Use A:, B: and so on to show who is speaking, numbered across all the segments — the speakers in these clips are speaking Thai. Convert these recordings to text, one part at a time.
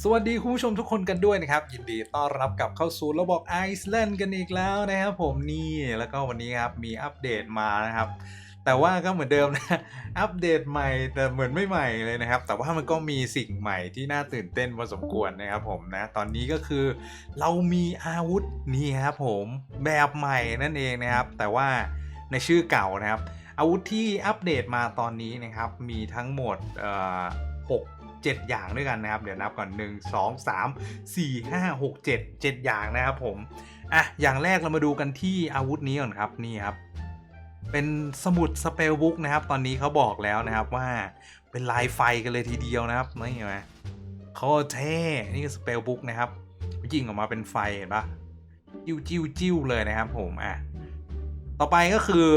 A: สวัสดีคุณผู้ชมทุกคนกันด้วยนะครับ ยินดีต้อนรับกลับเข้าสู่ระบบไอซ์แลนด์กันอีกแล้วนะครับผมนี่แล้วก็วันนี้ครับมีอัปเดตมานะครับ แต่ว่าก็เหมือนเดิมนะอัปเดตใหม่แต่เหมือนไม่ใหม่เลยนะครับ แต่ว่ามันก็มีสิ่งใหม่ที่น่าตื่นเต้นพอสมควรนะครับผมนะตอนนี้ก็คือ เรามีอาวุธนี่ครับผมแบบใหม่นั่นเองนะครับ แต่ว่าในชื่อเก่านะครับ อาวุธที่อัปเดตมาตอนนี้นะครับมีทั้งหมดเอ่อห กเจ็ดอย่างด้วยกันนะครับ เดี๋ยวนับก่อนหนึ่งสองสามสี่ห้าหกเจ็ดเจ็ดอย่างนะครับผมอะอย่างแรกเรามาดูกันที่อาวุธนี้ก่อนครับนี่ครับเป็นสมุดสเปลบุ๊กนะครับ ตอนนี้เขาบอกแล้วนะครับว่าเป็นลายไฟกันเลยทีเดียวนะครับนี่เห็นไหมเขาเท่นี่คือสเปลบุ๊กนะครับยิงออกมาเป็นไฟเห็นปะจิ้วจิ้วจิ้วเลยนะครับผมอะต่อไปก็คือ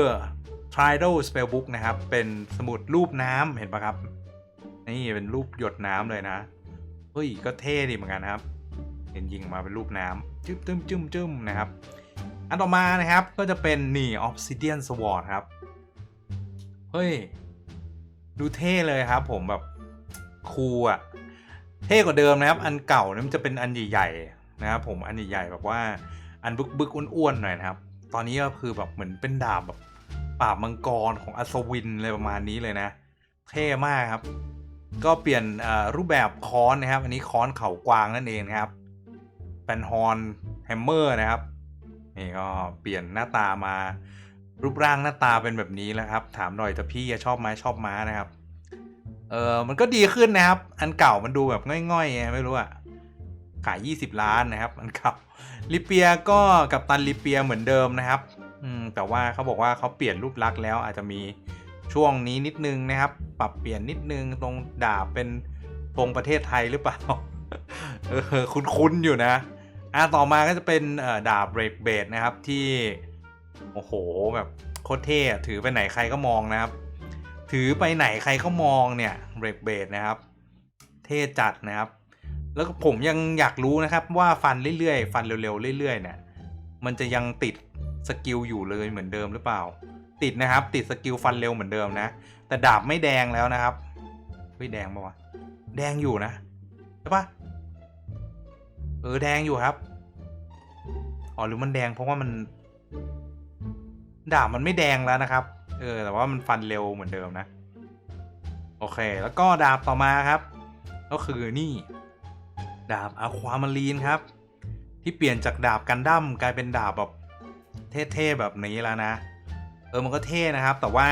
A: t r i d a l Spellbook นะครับ เป็นสมุดรูปน้ำเห็นปะครับ นี่เป็นรูปหยดน้ำเลยนะเฮ้ยก็เท่ดีเหมือนกันครับเห็นยิงมาเป็นรูปน้ำจึ้มจึ้มจึ้มจึ้มนะครับ อันต่อมานะครับก็จะเป็นนี่ Obsidian Sword ครับเฮ้ยดูเท่เลยครับ ผมแบบคูลอะเท่กว่าเดิมนะครับ อันเก่าเนี่ยมันจะเป็นอันใหญ่ๆนะครับผมอันใหญ่ๆแบบว่าอันบึกบึกๆอ้วนๆหน่อยนะครับ ตอนนี้ก็คือแบบเหมือนเป็นดาบแบบปราบมังกรของอัศวินอะไรประมาณนี้เลยนะ เท่มากครับ ก็เปลี่ยนรูปแบบค้อนนะครับ อันนี้ค้อนเข่ากวางนั่นเองนะครับเป็นฮอนแฮมเมอร์นะครับนี่ก็เปลี่ยนหน้าตามารูปร่างหน้าตาเป็นแบบนี้แล้วครับ ถามหน่อยแต่พี่ชอบไหมชอบม้านะครับ เออมันก็ดีขึ้นนะครับ อันเก่ามันดูแบบง่อยๆไงไม่รู้อะขาย 20 ล้านนะครับ อันเก่าลิเปียก็กับตันลิเปียเหมือนเดิมนะครับ อืมแต่ว่าเขาบอกว่าเขาเปลี่ยนรูปลักษณ์แล้วอาจจะมี ช่วงนี้นิดนึงนะครับ ปรับเปลี่ยนนิดนึงตรงดาบเป็นธงประเทศไทยหรือเปล่าเออคุ้นๆอยู่นะอะต่อมาก็จะเป็นดาบเบรกเบดนะครับที่โอ้โหแบบโคตรเท่ถือไปไหนใครก็มองนะครับ ถือไปไหนใครก็มองเนี่ยเบรกเบดนะครับ เท่จัดนะครับ แล้วก็ผมยังอยากรู้นะครับว่าฟันเรื่อยๆ ฟันเร็วๆเรื่อยๆเนี่ยมันจะยังติดสกิลอยู่เลยเหมือนเดิมหรือเปล่า ติดนะครับ ติดสกิลฟันเร็วเหมือนเดิมนะ แต่ดาบไม่แดงแล้วนะครับเฮ้ยแดงปะวะแดงอยู่นะใช่ปะเออแดงอยู่ครับอ๋อหรือมันแดงเพราะว่ามัน ดาบมันไม่แดงแล้วนะครับ เออ แต่ว่ามันฟันเร็วเหมือนเดิมนะ โอเค แล้วก็ดาบต่อมาครับ ก็คือนี่ ดาบอะความารีนครับ ที่เปลี่ยนจากดาบกันดั้มกลายเป็นดาบแบบเท่ๆแบบนี้แล้วนะ เออมันก็เท่นะครับ แต่ว่า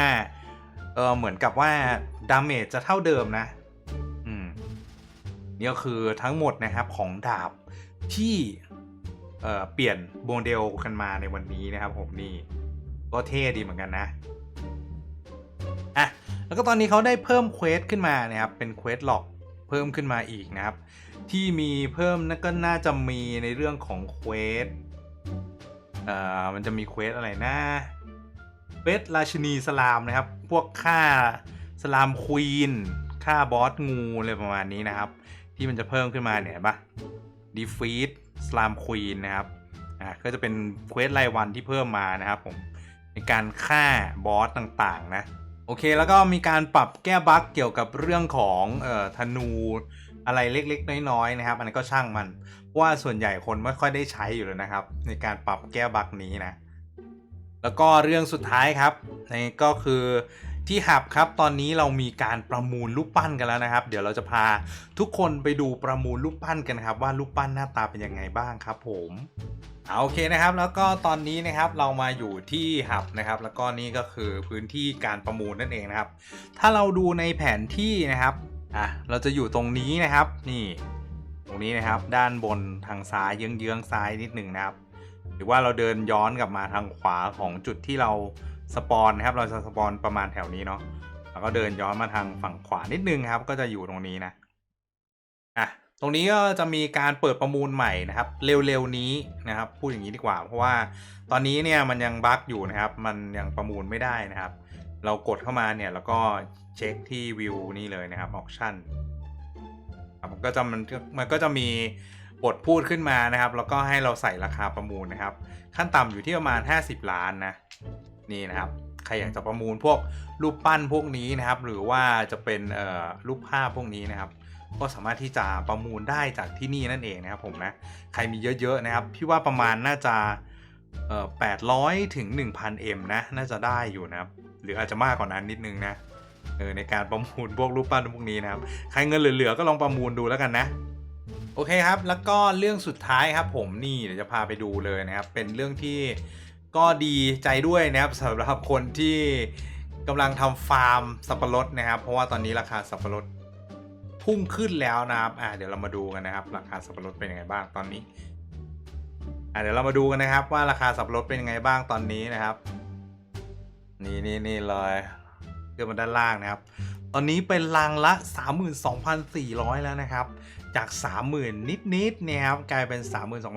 A: เออเหมือนกับว่าดาเมจจะเท่าเดิมนะ อืมนี่ก็คือทั้งหมดนะครับของดาบที่เออเปลี่ยนโมเดลกันมาในวันนี้นะครับ ผมนี่ก็เท่ดีเหมือนกันนะอะแล้วก็ตอนนี้เขาได้เพิ่มเควสขึ้นมานะครับ เป็นเควสหลอกเพิ่มขึ้นมาอีกนะครับ ที่มีเพิ่มนั่นก็น่าจะมีในเรื่องของเควสเอ่อมันจะมีเควสอะไรนะ เควสราชินีสลามนะครับ พวกฆ่าสลามควีนฆ่าบอสงูอะไรประมาณนี้นะครับ ที่มันจะเพิ่มขึ้นมาเนี่ยปะดีฟีดสลามควีนนะครับอะก็จะเป็นเควสรายวันที่เพิ่มมานะครับผมในการฆ่าบอสต่างๆนะโอเคแล้วก็มีการปรับแก้บั๊กเกี่ยวกับเรื่องของเอ่อธนูอะไรเล็กๆ น้อยๆนะครับ อันนี้ก็ช่างมันเพราะว่าส่วนใหญ่คนไม่ค่อยได้ใช้อยู่แล้วนะครับ ในการปรับแก้บั๊กนี้นะ แล้วก็เรื่องสุดท้ายครับนี่ก็คือที่หับครับตอนนี้เรามีการประมูลรูปปั้นกันแล้วนะครับ เดี๋ยวเราจะพาทุกคนไปดูประมูลรูปปั้นกันครับ ว่ารูปปั้นหน้าตาเป็นยังไงบ้างครับ ผมเอาโอเคนะครับ แล้วก็ตอนนี้นะครับเรามาอยู่ที่หับนะครับ แล้วก็นี่ก็คือพื้นที่การประมูลนั่นเองนะครับ ถ้าเราดูในแผนที่นะครับอะเราจะอยู่ตรงนี้นะครับ นี่ ตรงนี้นะครับ ด้านบนทางซ้ายเยื้องๆซ้ายนิดหนึ่งนะครับ หรือว่าเราเดินย้อนกลับมาทางขวาของจุดที่เราสปอนนะครับ เราจะสปอนประมาณแถวนี้เนาะแล้วก็เดินย้อนมาทางฝั่งขวานิดนึงครับ ก็จะอยู่ตรงนี้นะอะตรงนี้ก็จะมีการเปิดประมูลใหม่นะครับ เร็วๆนี้นะครับ พูดอย่างนี้ดีกว่า เพราะว่าตอนนี้เนี่ยมันยังบั๊กอยู่นะครับ มันยังประมูลไม่ได้นะครับ เรากดเข้ามาเนี่ยแล้วก็เช็คที่วิวนี่เลยนะครับออ t ชั่นมันก็จะมันมันก็จะมี บทพูดขึ้นมานะครับ แล้วก็ให้เราใส่ราคาประมูลนะครับ ขั้นต่ำอยู่ที่ประมาณ 50 ล้านนะนี่นะครับใครอยากจะประมูลพวกรูปปั้นพวกนี้นะครับ หรือว่าจะเป็นเอ่อรูปภาพพวกนี้นะครับ ก็สามารถที่จะประมูลได้จากที่นี่นั่นเองนะครับผมนะใครมีเยอะๆนะครับพี่ว่าประมาณน่าจะเอ่อ800ถึง1,000 M นะน่าจะได้อยู่นะครับ หรืออาจจะมากกว่านั้นนิดนึงนะเออในการประมูลพวกรูปปั้นพวกนี้นะครับ ใครเงินเหลือๆก็ลองประมูลดูแล้วกันนะ โอเคครับ แล้วก็เรื่องสุดท้ายครับผมนี่เดี๋ยวจะพาไปดูเลยนะครับ เป็นเรื่องที่ก็ดีใจด้วยนะครับสำหรับคนที่กำลังทำฟาร์มสับปะรดนะครับ เพราะว่าตอนนี้ราคาสับปะรดพุ่งขึ้นแล้วนะครับอ่าเดี๋ยวเรามาดูกันนะครับ ราคาสับปะรดเป็นยังไงบ้างตอนนี้อ่าเดี๋ยวเรามาดูกันนะครับว่าราคาสับปะรดเป็นยังไงบ้างตอนนี้นะครับ นี่นี่นี่เลยเลื่อนมาด้านล่างนะครับ ตอนนี้เป็นลังละ 32,400 แล้วนะครับ จาก 30,000 นิดๆเนี่ยครับกลายเป็น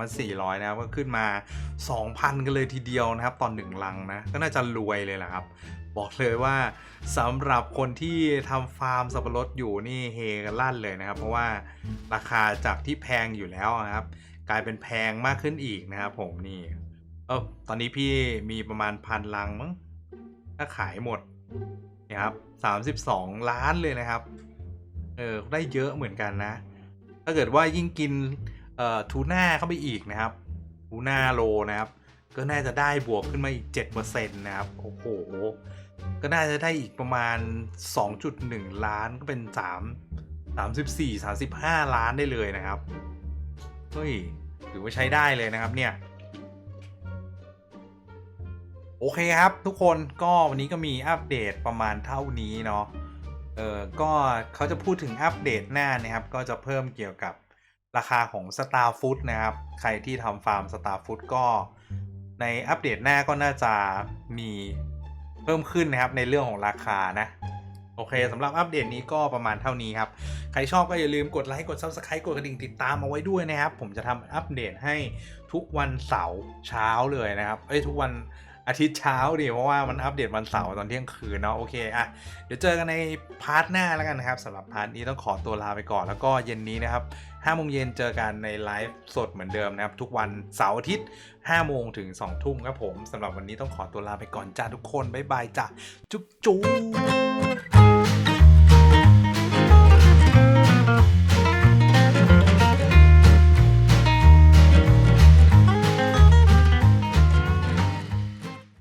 A: 32,400 นะครับก็ขึ้นมา 2,000 กันเลยทีเดียวนะครับ ตอนหนึ่งลังนะ ก็น่าจะรวยเลยแหละครับ บอกเลยว่าสำหรับคนที่ทำฟาร์มสับปะรดอยู่นี่เฮกันลั่นเลยนะครับ เพราะว่าราคาจากที่แพงอยู่แล้วนะครับ กลายเป็นแพงมากขึ้นอีกนะครับผมนี่เออตอนนี้พี่มีประมาณพันลังมั้งถ้าขายหมด นี่ยครับสามสิบสองล้านเลยนะครับ เออ ได้เยอะเหมือนกันนะ ถ้าเกิดว่ายิ่งกิน เอ่อ ทูน่าเข้าไปอีกนะครับ ทูน่าโลนะครับ ก็น่าจะได้บวกขึ้นมาอีก 7%นะครับ โอ้โห ก็น่าจะได้อีกประมาณ 2.1 ล้านก็เป็น 3 34 35 ล้านได้เลยนะครับ เฮ้ย ถือว่าใช้ได้เลยนะครับเนี่ย โอเคครับ ทุกคนก็วันนี้ก็มีอัปเดตประมาณเท่านี้เนาะเออก็เขาจะพูดถึงอัปเดตหน้านะครับ ก็จะเพิ่มเกี่ยวกับราคาของ Star Food นะครับ ใครที่ทำฟาร์ม Star Food ก็ในอัปเดตหน้าก็น่าจะมีเพิ่มขึ้นนะครับในเรื่องของราคานะ โอเคสำหรับอัปเดตนี้ก็ประมาณเท่านี้ครับ ใครชอบก็อย่าลืมกดไลค์กด Subscribe กดกระดิ่งติดตามเอาไว้ด้วยนะครับ ผมจะทำอัปเดตให้ทุกวันเสาร์เช้าเลยนะครับเอ้ยทุกวัน อาทิตย์เช้าดิเพราะว่ามันอัปเดตวันเสาร์ตอนเที่ยงคืนเนาะโอเคอะเดี๋ยวเจอกันในพาร์ทหน้าแล้วกันนะครับสำหรับพาร์ทนี้ต้องขอตัวลาไปก่อนแล้วก็เย็นนี้นะครับ5โมงเย็นเจอกันในไลฟ์สดเหมือนเดิมนะครับ ทุกวันเสาร์อาทิตย์5โมงถึง2ทุ่มครับผมสำหรับวันนี้ต้องขอตัวลาไปก่อนจ้าทุกคนบ๊ายบายจ้าจุ๊บจุ๊บ